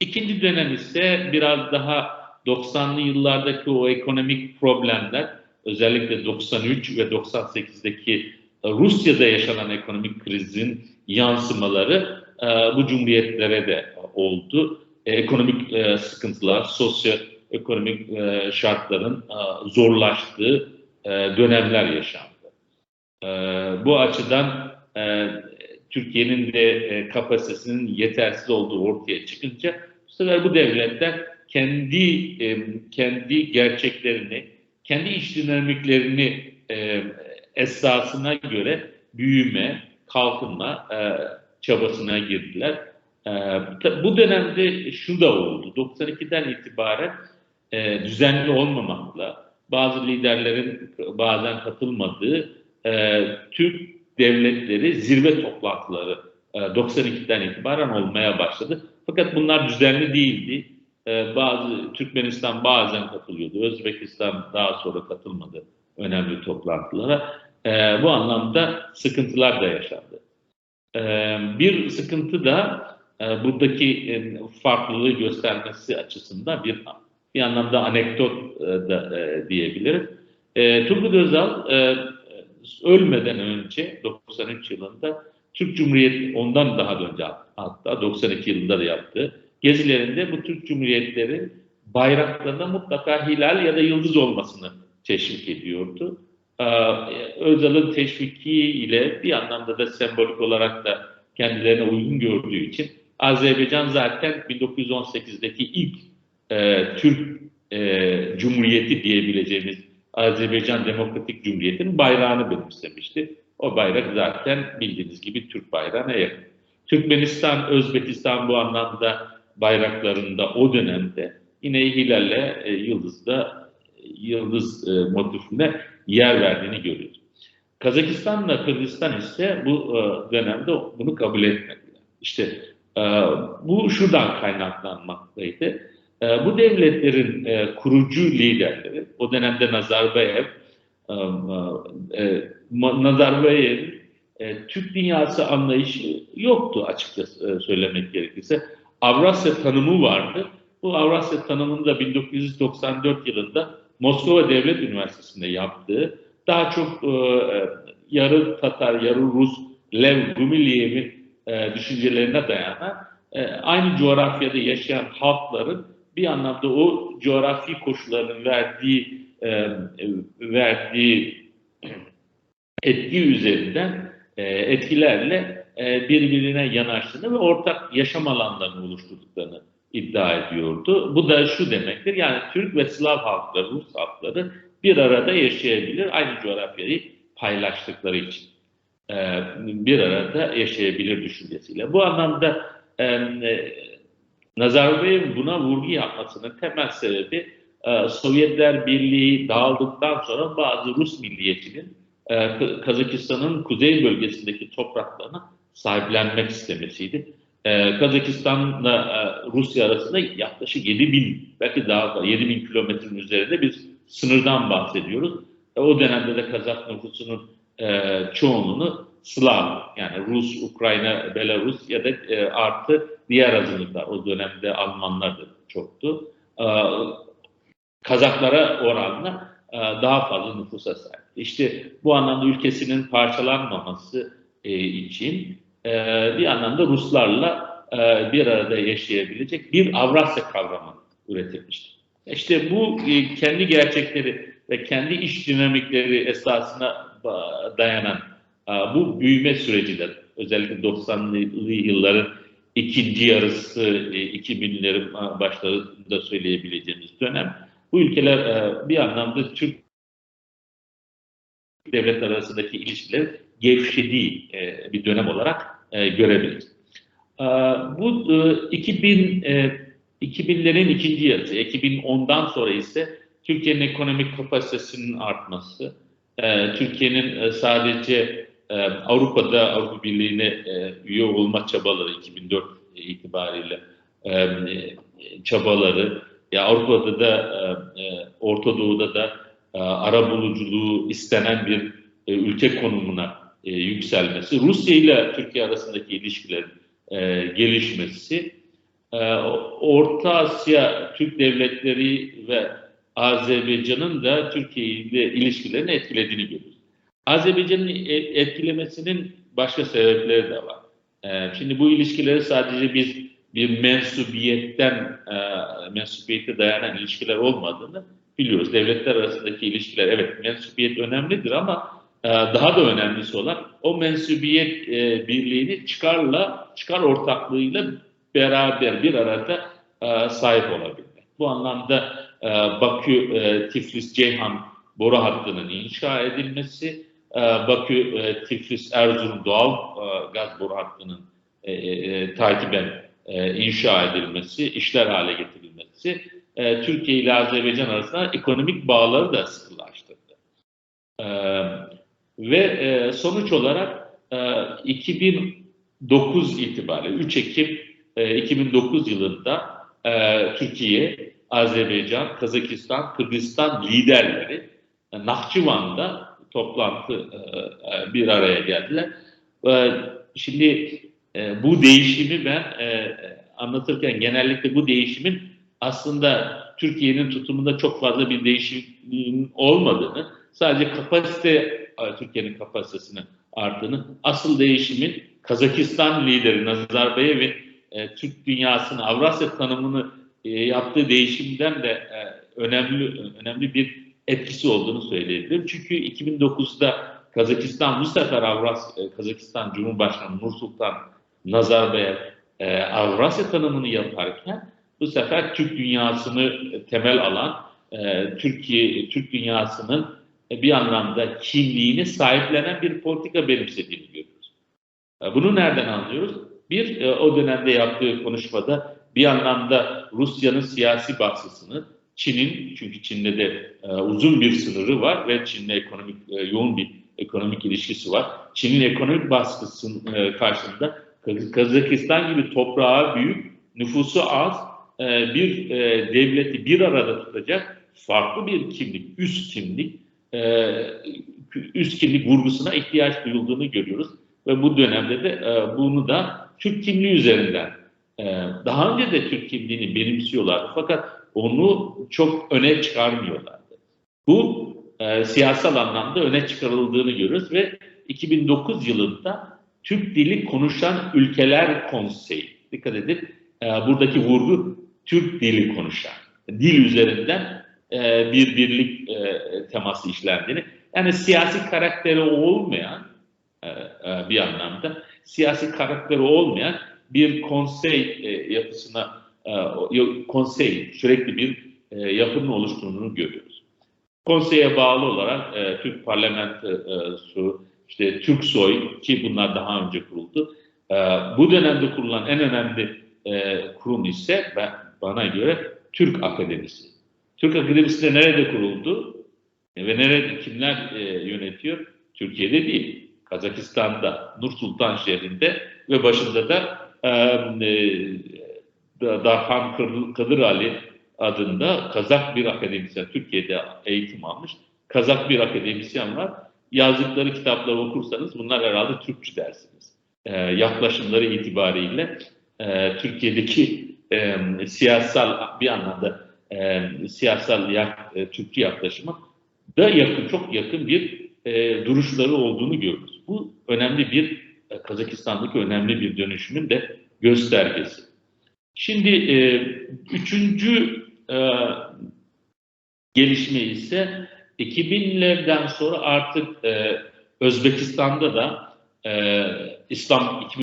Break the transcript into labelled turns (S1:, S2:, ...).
S1: İkinci dönem ise biraz daha 90'lı yıllardaki o ekonomik problemler özellikle 93 ve 98'deki Rusya'da yaşanan ekonomik krizin yansımaları e, bu cumhuriyetlere de oldu. E, ekonomik e, sıkıntılar, sosyoekonomik şartların zorlaştığı dönemler yaşandı. Bu açıdan Türkiye'nin de kapasitesinin yetersiz olduğu ortaya çıkınca bu sefer bu devletler kendi kendi gerçeklerini, kendi iş dinamiklerini esasına göre büyüme, kalkınma e, çabasına girdiler. E, bu dönemde şu da oldu. 92'den itibaren e, düzenli olmamakla bazı liderlerin bazen katılmadığı e, Türk devletleri zirve toplantıları e, 92'den itibaren olmaya başladı. Fakat bunlar düzenli değildi. E, bazı Türkmenistan bazen katılıyordu. Özbekistan daha sonra katılmadı önemli toplantılara. E, bu anlamda sıkıntılar da yaşandı. E, bir sıkıntı da e, buradaki e, farklılığı göstermesi açısından bir bir anlamda anekdot e, da e, diyebiliriz. E, Turgut Özal e, ölmeden önce 93 yılında Türk Cumhuriyeti ondan daha önce hatta 92 yılında da yaptı. Gezilerinde bu Türk Cumhuriyetleri bayraklarında mutlaka hilal ya da yıldız olmasını teşvik ediyordu. Ee, Özal'ın teşviki ile bir anlamda da sembolik olarak da kendilerine uygun gördüğü için Azerbaycan zaten 1918'deki ilk e, Türk e, Cumhuriyeti diyebileceğimiz Azerbaycan Demokratik Cumhuriyeti'nin bayrağını benimsemişti. O bayrak zaten bildiğiniz gibi Türk bayrağına yakın. Türkmenistan, Özbekistan bu anlamda bayraklarında o dönemde yine hilalle e, yıldızda yıldız e, motifine yer verdiğini görüyoruz. Kazakistan'la Kırgızistan ise bu e, dönemde bunu kabul etmediler. İşte e, bu şuradan kaynaklanmaktaydı. E, bu devletlerin e, kurucu liderleri, o dönemde Nazarbayev, e, e, Nazarbayev e, Türk dünyası anlayışı yoktu açıkçası e, söylemek gerekirse. Avrasya tanımı vardı. Bu Avrasya tanımını da 1994 yılında Moskova Devlet Üniversitesi'nde yaptığı daha çok e, yarı Tatar, yarı Rus Lev Gumiliyev'in e, düşüncelerine dayanan e, aynı coğrafyada yaşayan halkların bir anlamda o coğrafi koşulların verdiği e, verdiği etki üzerinden e, etkilerle e, birbirine yanaştığını ve ortak yaşam alanlarını oluşturduklarını iddia ediyordu. Bu da şu demektir, yani Türk ve Slav halkları, Rus halkları bir arada yaşayabilir, aynı coğrafyayı paylaştıkları için e, bir arada yaşayabilir düşüncesiyle. Bu anlamda e, buna vurgu yapmasının temel sebebi Sovyetler Birliği dağıldıktan sonra bazı Rus milliyetçinin Kazakistan'ın kuzey bölgesindeki topraklarını sahiplenmek istemesiydi e, Kazakistan'la e, Rusya arasında yaklaşık 7 bin belki daha fazla 7 bin kilometrenin üzerinde bir sınırdan bahsediyoruz. E, o dönemde de Kazak nüfusunun e, çoğunluğunu Slav yani Rus, Ukrayna, Belarus ya da e, artı diğer azınlıklar. O dönemde Almanlar da çoktu. E, Kazaklara oranla e, daha fazla nüfusa sahip. İşte bu anlamda ülkesinin parçalanmaması e, için e, bir anlamda Ruslarla e, bir arada yaşayabilecek bir Avrasya kavramı üretilmiştir. İşte bu e, kendi gerçekleri ve kendi iş dinamikleri esasına dayanan e, bu büyüme süreci de özellikle 90'lı yılların ikinci yarısı, e, 2000'lerin başlarında söyleyebileceğimiz dönem bu ülkeler e, bir anlamda Türk devlet arasındaki ilişkiler gevşediği e, bir dönem olarak e, görebiliriz. E, bu e, 2000 e, 2000'lerin ikinci yarısı, 2010'dan sonra ise Türkiye'nin ekonomik kapasitesinin artması, e, Türkiye'nin e, sadece e, Avrupa'da Avrupa Birliği'ne e, üye olma çabaları 2004 itibariyle e, çabaları, ya Avrupa'da da e, e Orta Doğu'da da e, ara buluculuğu istenen bir e, ülke konumuna e, yükselmesi, Rusya ile Türkiye arasındaki ilişkilerin e, gelişmesi e, Orta Asya Türk devletleri ve Azerbaycan'ın da Türkiye ile ilişkilerini etkilediğini görüyoruz. Azerbaycan'ın e- etkilemesinin başka sebepleri de var. E, Şimdi bu ilişkileri sadece biz bir mensubiyetten, e, mensubiyete dayanan ilişkiler olmadığını biliyoruz. Devletler arasındaki ilişkiler, evet mensubiyet önemlidir ama e, daha da önemlisi olan o mensubiyet e, birliğini çıkarla, çıkar ortaklığıyla beraber bir arada e, sahip olabilmek. Bu anlamda e, Bakü, e, Tiflis, Ceyhan boru hattının inşa edilmesi, e, Bakü, e, Tiflis, Erzurum doğal e, gaz boru hattının e, e, takiben e, inşa edilmesi, işler hale getirilmesi, e, Türkiye ile Azerbaycan arasında ekonomik bağları da sıkılaştırdı. E, ve e, sonuç olarak e, 2009 itibariyle 3 Ekim e, 2009 yılında e, Türkiye, Azerbaycan, Kazakistan, Kırgızistan liderleri e, Nahçıvan'da toplantı e, e, bir araya geldiler. E, şimdi e, bu değişimi ben e, anlatırken genellikle bu değişimin aslında Türkiye'nin tutumunda çok fazla bir değişim olmadığını, sadece kapasite, e, Türkiye'nin kapasitesinin arttığını, asıl değişimin Kazakistan lideri Nazarbayev'in e, Türk dünyasının Avrasya tanımını e, yaptığı değişimden de e, önemli önemli bir etkisi olduğunu söyleyebilirim. Çünkü 2009'da Kazakistan bu sefer Avrasya, e, Kazakistan Cumhurbaşkanı Nursultan Nazarbayev e, Avrasya tanımını yaparken bu sefer Türk dünyasını temel alan e, Türkiye Türk dünyasının bir anlamda kimliğini sahiplenen bir politika benimsediğini görüyoruz. E, bunu nereden anlıyoruz? Bir, e, o dönemde yaptığı konuşmada bir anlamda Rusya'nın siyasi baskısını, Çin'in, çünkü Çin'de de e, uzun bir sınırı var ve Çin'le ekonomik yoğun bir ekonomik ilişkisi var. Çin'in ekonomik baskısının karşısında Kazakistan gibi toprağı büyük, nüfusu az e, bir e, devleti bir arada tutacak farklı bir kimlik, üst kimlik, e, üst kimlik vurgusuna ihtiyaç duyulduğunu görüyoruz. Ve bu dönemde de bunu da Türk kimliği üzerinden daha önce de Türk kimliğini benimsiyorlardı fakat onu çok öne çıkarmıyorlardı. Bu e, siyasal anlamda öne çıkarıldığını görüyoruz ve 2009 yılında Türk dili konuşan ülkeler konseyi, dikkat edin e, buradaki vurgu Türk dili konuşan, dil üzerinden e, bir birlik e, teması işlendiğini, yani siyasi karakteri olmayan bir anlamda siyasi karakteri olmayan bir konsey yapısına konsey sürekli bir yapının oluşturduğunu görüyoruz. Konseye bağlı olarak Türk parlamentosu, işte Türk Soy ki bunlar daha önce kuruldu. E, bu dönemde kurulan en önemli e, kurum ise ben, bana göre Türk Akademisi. Türk Akademisi de nerede kuruldu? E, ve nerede kimler e, yönetiyor? Türkiye'de değil. Kazakistan'da, Nur Sultan şehrinde ve başında da e, e, Darhan Kadir Ali adında Kazak bir akademisyen, Türkiye'de eğitim almış Kazak bir akademisyen var. Yazdıkları kitapları okursanız bunlar herhalde Türkçü dersiniz. E, yaklaşımları itibariyle e, Türkiye'deki e, siyasal bir anlamda e, siyasal yak, e, Türkçü yaklaşıma da yakın, çok yakın bir e, duruşları olduğunu görüyoruz. Bu önemli bir e, Kazakistan'daki önemli bir dönüşümün de göstergesi. Şimdi e, üçüncü e, gelişme ise 2000'lerden sonra artık e, Özbekistan'da da e, İslam